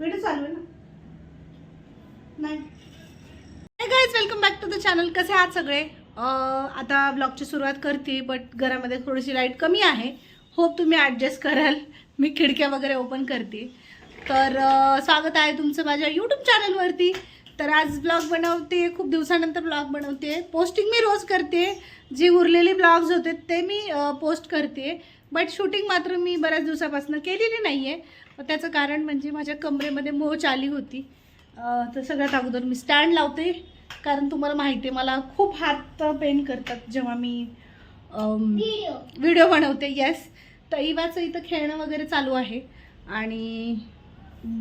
Video चालू आहे ना? नाही. Guys welcome back to the channel कसे आहात सगळे? आता ब्लॉगची सुरुवात करते बट घरामध्ये थोडीशी लाइट कमी आहे. होप तुम्ही ॲडजस्ट कराल. मी खिडक्या वगैरे ओपन करते. तर स्वागत आहे तुमचं माझ्या यूट्यूब चॅनलवरती तर आज ब्लॉग बनवते खूप दिवसानंतर ब्लॉग बनवते. पोस्टिंग मी रोज करते. जे उरलेले ब्लॉग्स होते ते मी पोस्ट करते. बट शूटिंग मात्र मी बऱ्याच दिवसापासून केलेली नाही आहे त्याचं कारण म्हणजे माझ्या कमरेमध्ये मोच आली होती. तर सगळ्यात अगोदर मी स्टँड लावते कारण तुम्हाला माहिती आहे मला खूप हात पेन करतात जेव्हा मी व्हिडिओ बनवते येस तर इवाचं इथं खेळणं वगैरे चालू आहे. आणि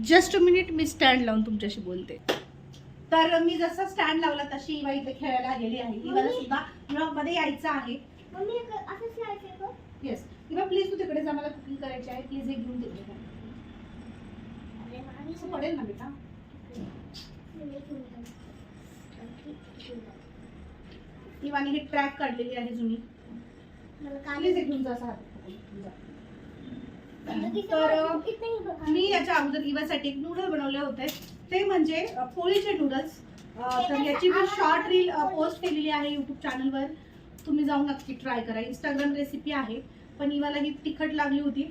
जस्ट अ मिनिट मी स्टँड लावून तुमच्याशी बोलते. तर मी जसा स्टँड लावला तशी इवा इथे खेळायला आलेली आहे. इवाला सुद्धा ब्लॉगमध्ये यायचं आहे? येस इवा प्लीज तू तिकडे जा मला कुकिंग करायची आहे. प्लीज हे घेऊन मामी, असं पडेल ना बेटा. इवाने ही ट्रॅक काढलेली आहे जुनी. प्लीज घेऊन जा. तर. मी याच्या अगोदर इवासाठी एक नूडल बनवले होते. ते म्हणजे पोळीचे नूडल्स तर याची मी शॉर्ट रील पोस्ट केलेली आहे यूट्यूब चॅनलवर तुम्ही जाऊन नक्की ट्राय करा. इंस्टाग्राम रेसिपी आहे. पण इवाला ही तिखट लागली होती.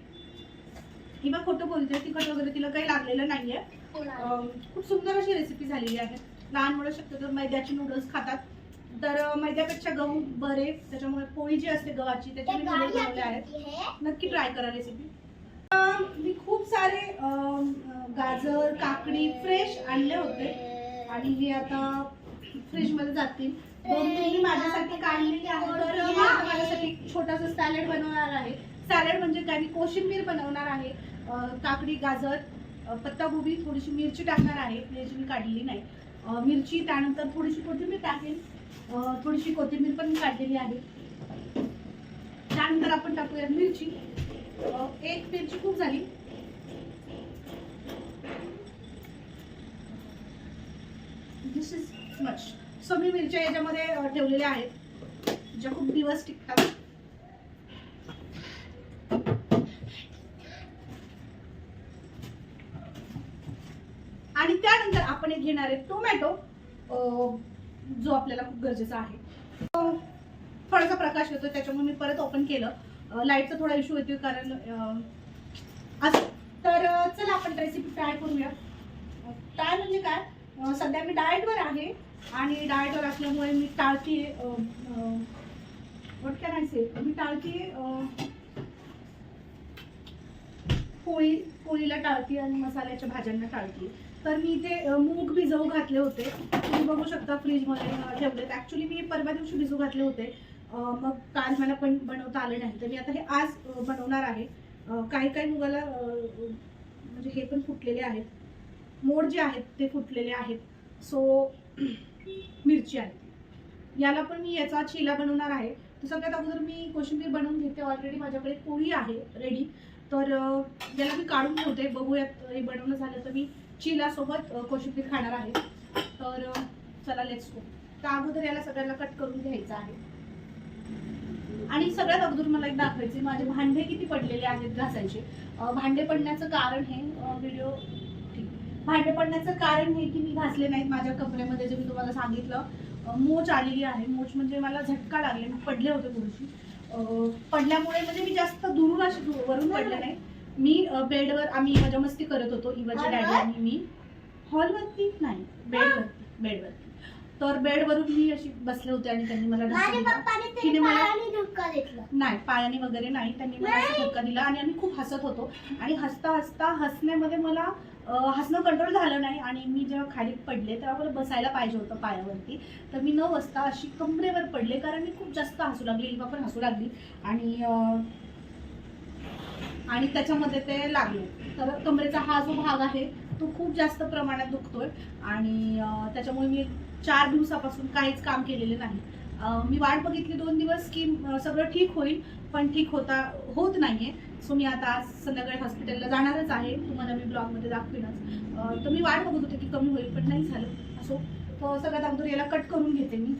इवा खोटं बोलते तिखट वगैरे तिला काही लागलेलं नाहीये. खूप सुंदर अशी रेसिपी झालेली आहे. लहान मुलं शक्यतो मैद्याचे नूडल्स खातात. तर मैद्यापेक्षा गहू बरे त्याच्यामुळे पोळी जी असते गव्हाची त्याचे बनवले आहेत. नक्की ट्राय करा रेसिपी मी खूप सारे गाजर काकडी फ्रेश आणले होते. आणि हे आता फ्रीजमध्ये जातील. दोन तीन माझ्यासाठी काढलेली आहे. तर माझ्यासाठी छोटासा सॅलड बनवणार आहे. सॅलड म्हणजे काय मी कोशिंबीर बनवणार आहे काकडी गाजर पत्तागोबी थोडीशी मिरची टाकणार आहे याची मी काढलेली नाही. मिरची त्यानंतर थोडीशी कोथिंबीर टाकेल थोडीशी कोथिंबीर पण मी काढलेली आहे. त्यानंतर आपण टाकूया मिरची. एक मिरची खूप झाली. दिस इज मच सो मी मिरच्या याच्यामध्ये ठेवलेल्या आहेत. ज्या खूप दिवस टिकतात. आणि त्यानंतर आपण एक घेणार आहे टोमॅटो जो आपल्याला खूप गरजेचा आहे. थोडासा प्रकाश येतो त्याच्यामुळे मी परत ओपन केलं. लाईटचा थोडा इश्यू येतो कारण असं. तर चला आपण रेसिपी ट्राय करूया. काय म्हणजे काय? सध्या मी डाएटवर आहे आणि डाएटवर असल्यामुळे मी टाळते वॉट कॅन आय से मी टाळते पोळी पोळीला टाळते आणि मसाल्याच्या भाज्यांना टाळते. तर मी इथे मूग भिजवू घातले होते. तुम्ही बघू शकता फ्रीजमध्ये ठेवलेत. ॲक्च्युली मी परवा दिवशी भिजू घातले होते. मग काल मला पण बनवता आलं नाही. तर मी आता हे आज बनवणार आहे. काही काही मुगाला म्हणजे हे पण फुटलेले आहेत. मोड जे आहेत ते फुटलेले आहेत. सो मिरची आहे. याला पण मी याचा चिला बनवणार आहे. तर सगळ्यात अगोदर मी कोशिंबीर बनवून घेते. ऑलरेडी माझ्याकडे पोळी आहे रेडी तर याला मी काढून ठेवते. बघूयात हे बनवणं झालं तर मी चिला सोबत अ, कोशिंबीर खाणार आहे. तर चला लेट्स गो त्या अगोदर याला सगळ्यांना कट करून घ्यायचं आहे. आणि सगळ्यात अगोदर मला एक दाखवायचे माझे भांडे किती पडलेले आहेत घासायचे. भांडे पडण्याचं कारण हे व्हिडिओ भांडे पडण्याचं कारण हे की मी घासले नाहीत माझ्या कपड्यामध्ये जे मी तुम्हाला सांगितलं. मोच आलेली आहे. मोच म्हणजे मला झटका लागले. मी पडले होते थोडीशी. पडल्यामुळे म्हणजे मी जास्त दुरून अशी वरून पडले नाही. मी बेडवर आम्ही मजा मस्ती करत होतो इवाच्या डॅडी? आणि मी. हॉलवरती? नाही. बेडवरती बेडवरती. तर बेडवरून मी अशी बसले होते आणि त्यांनी मला तिने मला- नाही पायाने वगैरे नाही त्यांनी मला धक्का दिला आणि आम्ही खूप हसत होतो. आणि हसता हसता हसण्यामध्ये मला हसणं कंट्रोल झालं नाही आणि मी जेव्हा खाली पडले तेव्हा मला बसायला पाहिजे होतं पायावरती. तर मी न बसता अशी कमरेवर पडले कारण मी खूप जास्त हसू लागली इवा पण हसू लागली. आणि आणि त्याच्यामध्ये ते लागले. तर कमरेचा हा जो भाग आहे तो खूप जास्त प्रमाणात दुखतोय आणि त्याच्यामुळे मी चार दिवसापासून काहीच काम केलेले नाही. मी वाट बघितली दोन दिवस की सगळं ठीक होईल पण ठीक होता होत नाहीये. सो मी आता आज संध्याकाळी हॉस्पिटलला जाणारच आहे. तुम्हाला मी ब्लॉगमध्ये दाखवीनच. तर मी वाट बघत होते की कमी होईल पण नाही झालं. असो तर सगळ्यात अगोदर याला कट करून घेते मी.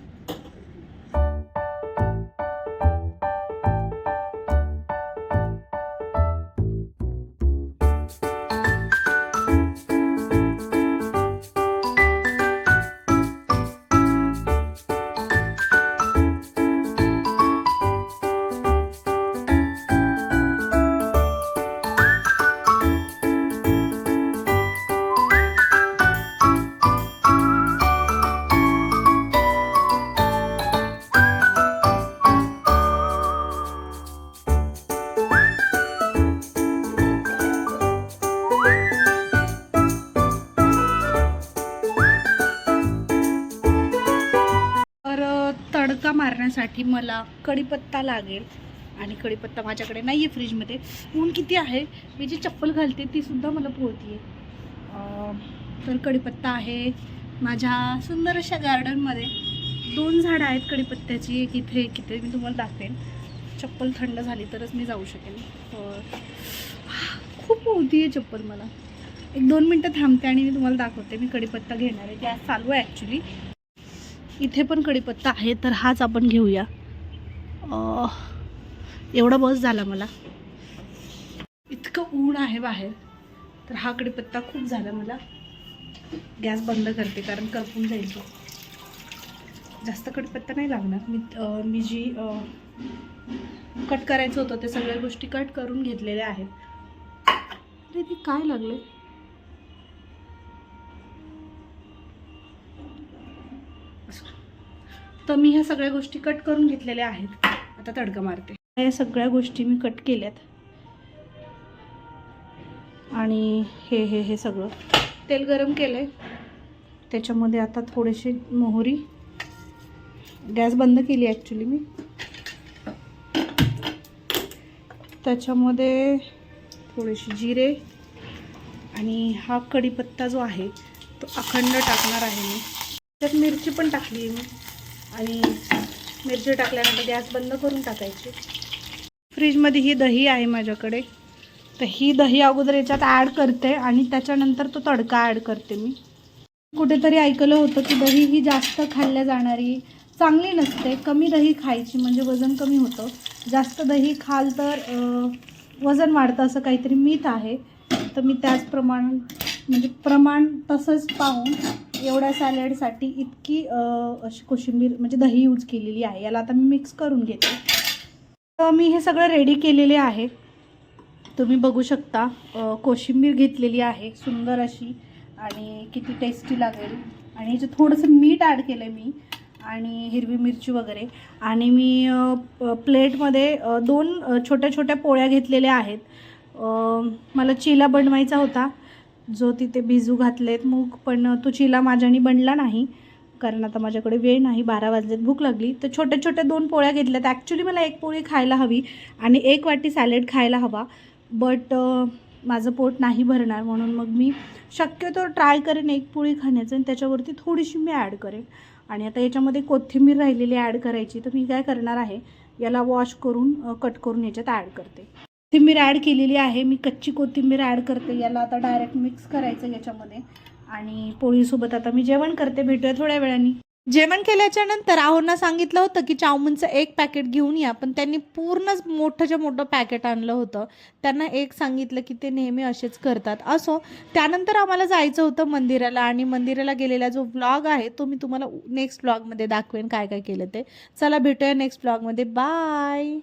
बनवण्यासाठी मला कढीपत्ता लागेल. आणि कढीपत्ता माझ्याकडे नाही आहे फ्रीजमध्ये. ऊन किती आहे? मी जी चप्पल घालते तीसुद्धा मला पोहती आहे तर कढीपत्ता आहे माझ्या सुंदर अशा गार्डनमध्ये. दोन झाडं आहेत कढीपत्त्याची एक इथे एक इथे. मी तुम्हाला दाखवेन. चप्पल थंड झाली तरच मी जाऊ शकेन. तर खूप पोहती आहे चप्पल मला. एक दोन मिनटं थांबते आणि मी तुम्हाला दाखवते. मी कढीपत्ता घेणार आहे. गॅस चालू आहे ॲक्च्युली इथे पण कडीपत्ता आहे तर हाच आपण घेऊया. एवढा बस झाला मला. इतकं ऊन आहे बाहेर तर हा कढीपत्ता खूप झाला मला. गॅस बंद करते कारण करपून जाईल तो जास्त कडीपत्ता नाही लागणार. मी मी जी कट करायचं होतं ते सगळ्या गोष्टी कट करून घेतलेल्या आहेत. अरे ते काय लागले तर मी ह्या सगळ्या गोष्टी कट करून घेतलेल्या आहेत. आता तडका मारते. या सगळ्या गोष्टी मी कट केल्यात. आणि हे हे हे सगळं. तेल गरम केलं आहे त्याच्यामध्ये आता थोडेसे मोहरी. गॅस बंद केली ॲक्च्युली मी. त्याच्यामध्ये थोडेसे जिरे आणि हा कढीपत्ता जो आहे तो अखंड टाकणार आहे मी. त्यात मिरची पण टाकली आहे मी. आणि मिरची टाकल्यानंतर गॅस बंद करून टाकायची. फ्रीजमध्ये ही दही आहे माझ्याकडे. तर ही दही अगोदर याच्यात ॲड करते आणि त्याच्यानंतर तो तडका ॲड करते मी. कुठेतरी ऐकलं होतं की दही ही जास्त खाल्ल्या जाणारी चांगली नसते. कमी दही खायची म्हणजे वजन कमी होतं. जास्त दही खाल तर वजन वाढतं असं काहीतरी मीत आहे. तर मी त्याचप्रमाण म्हणजे प्रमाण तसंच पाहून एवढ्या सॅलडसाठी इतकी अशी कोशिंबीर म्हणजे दही यूज केलेली आहे. याला आता मी मिक्स करून घेते. तर मी हे सगळं रेडी केलेले आहे. तुम्ही बघू शकता कोशिंबीर घेतलेली आहे. सुंदर अशी आणि किती टेस्टी लागेल. आणि याचं थोडंसं मीठ ॲड केलं आहे मी आणि हिरवी मिरची वगैरे. आणि मी प्लेटमध्ये दोन छोट्या छोट्या पोळ्या घेतलेल्या आहेत. मला चिला बनवायचा होता. जो तिथे भिजू घातलेत मूग पण तो चिला माझ्यानी बनला नाही कारण आता माझ्याकडे वेळ नाही बारा वाजलेत भूक लागली. तर छोट्या छोट्या दोन पोळ्या घेतल्यात. ॲक्च्युली मला एक पोळी खायला हवी आणि एक वाटी सॅलेड खायला हवा. बट माझं पोट नाही भरणार म्हणून मग मी शक्यतो ट्राय करेन एक पोळी खाण्याचं आणि त्याच्यावरती थोडीशी मी ॲड करेन. आणि आता याच्यामध्ये कोथिंबीर राहिलेली ॲड करायची. तर मी काय करणार आहे याला वॉश करून कट करून याच्यात ॲड करते. कोथिंबीर ॲड केलेली आहे. मी कच्ची कोथिंबीर ॲड करते. याला आता डायरेक्ट मिक्स करायचं याच्यामध्ये. आणि पोळीसोबत आता मी जेवण करते. भेटूया थोड्या वेळाने. जेवण केल्याच्यानंतर सांगितलं होतं की चाऊमिनचं एक पॅकेट घेऊन या. पण त्यांनी पूर्णच मोठंच्या मोठं पॅकेट आणलं होतं. त्यांना एक सांगितलं की ते नेहमी असेच करतात. असो त्यानंतर आम्हाला जायचं होतं मंदिराला. आणि मंदिराला गेलेला जो व्लॉग आहे तो मी तुम्हाला नेक्स्ट व्लॉगमध्ये दाखवेन काय काय केलं ते. चला भेटूया नेक्स्ट व्लॉगमध्ये बाय